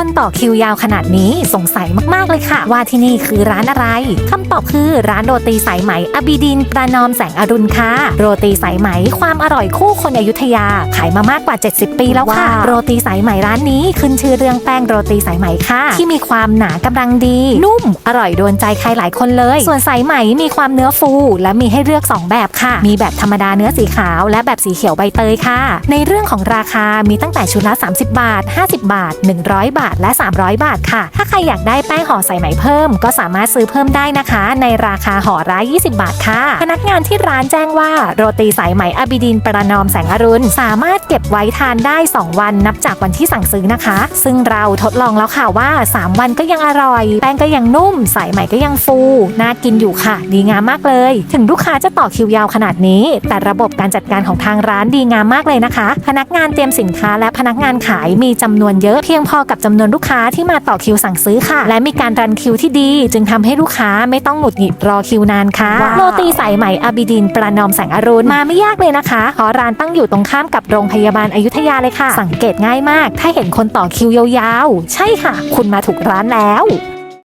คนต่อคิวยาวขนาดนี้สงสัยมากๆเลยค่ะ ว่าที่นี่คือร้านอะไรคำตอบคือร้านโรตีสายไหมอบิดินประนอมแสงอรุณค่ะ โรตีสายไหมความอร่อยคู่คนอยุธยา ขายมามากกว่า 70 ปีแล้วค่ะว้าวโรตีสายไหมร้านนี้ขึ้นชื่อเรื่องแป้งโรตีสายไหมค่ะ ที่มีความหนากำลังดี นุ่ม อร่อยโดนใจใครหลายคนเลย ส่วนสายไหมมีความเนื้อฟู และมีให้เลือก 2 แบบค่ะ มีแบบธรรมดาเนื้อสีขาว และแบบสีเขียวใบเตยค่ะ ในเรื่องของราคามีตั้งแต่ชุดละ30 บาท 50 บาท 100 บาทและ 300 บาทค่ะ ถ้าใครอยากได้แป้งห่อสายไหมเพิ่ม ก็สามารถซื้อเพิ่มได้นะคะ ในราคาห่อละ20 บาทค่ะ พนักงานที่ร้านแจ้งว่าโรตีสายไหมอบิดินประนอมแสงอรุณ สามารถเก็บไว้ทานได้ 2 วันนับจากวันที่สั่งซื้อนะคะ ซึ่งเราทดลองแล้วค่ะว่า 3 วันก็ยังอร่อย แป้งก็ยังนุ่ม สายไหมก็ยังฟู น่ากินอยู่ค่ะ ดีงามมากเลย ถึงลูกค้าจะต่อคิวยาวขนาดนี้ แต่ระบบการจัดการของทางร้านดีงามมากเลยนะคะ พนักงานเตรียมสินค้าและพนักงานขายมีจำนวนเยอะเพียงพอกับจำนวนลูกค้าที่มาต่อคิวสั่งซื้อค่ะ และมีการรันคิวที่ดี จึงทำให้ลูกค้าไม่ต้องหงุดหงิดรอคิวนานค่ะว้าวโรตีสายไหมอบิดินประนอมแสงอรุณมาไม่ยากเลยนะคะเพราะร้านตั้งอยู่ตรงข้ามกับโรงพยาบาลอายุทยาเลยค่ะ สังเกตง่ายมาก ถ้าเห็นคนต่อคิวยาวๆ ใช่ค่ะ คุณมาถูกร้านแล้ว